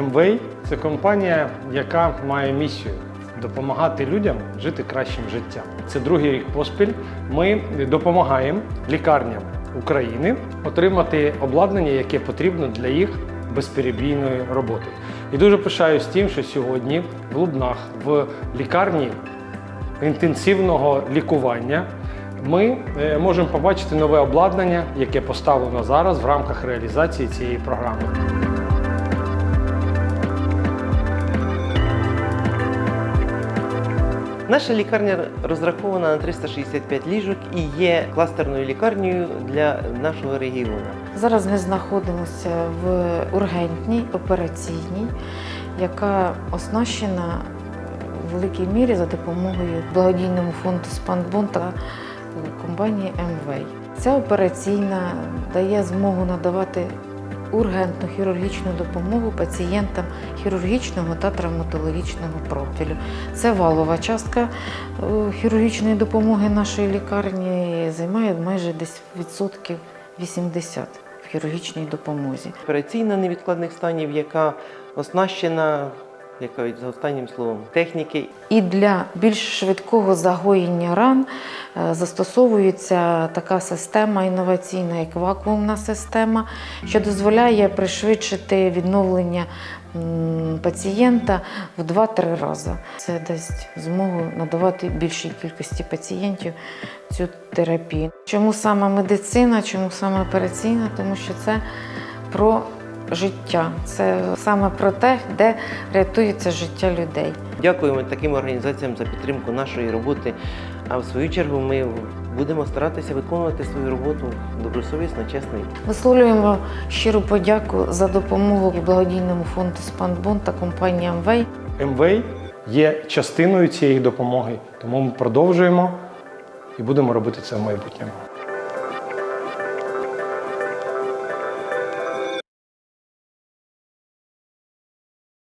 МВей це компанія, яка має місію допомагати людям жити кращим життям. Це другий рік поспіль. Ми допомагаємо лікарням України отримати обладнання, яке потрібно для їх безперебійної роботи. І дуже пишаюсь тим, що сьогодні в Лубнах в лікарні інтенсивного лікування ми е, можемо побачити нове обладнання, яке поставлено зараз в рамках реалізації цієї програми. Наша лікарня розрахована на 365 ліжок і є кластерною лікарнею для нашого регіону. Зараз ми знаходимося в ургентній операційній, яка оснащена в великій мірі за допомогою благодійному фонду Спанбон та компанії МВей. Ця операційна дає змогу надавати ургентну хірургічну допомогу пацієнтам хірургічного та травматологічного профілю. Це валова частка е, хірургічної допомоги нашої лікарні займає майже десь відсотків 80 в хірургічній допомозі. Операційна невідкладних станів, яка оснащена, як кажуть, за останнім словом, техніки. І для більш швидкого загоєння ран е, застосовується така система інноваційна, як вакуумна система, що дозволяє пришвидшити відновлення пацієнта в 2-3 рази. Це дасть змогу надавати більшій кількості пацієнтів цю терапію. Чому саме медицина, чому саме операційна? Тому що це про життя, це саме про те, де рятується життя людей. Дякуємо таким організаціям за підтримку нашої роботи. А в свою чергу ми будемо старатися виконувати свою роботу добросовісно, чесно. Висловлюємо щиру подяку за допомогу благодійному фонду Спанбон та компанії Амвей. МВей є частиною цієї допомоги, тому ми продовжуємо і будемо робити це в майбутньому.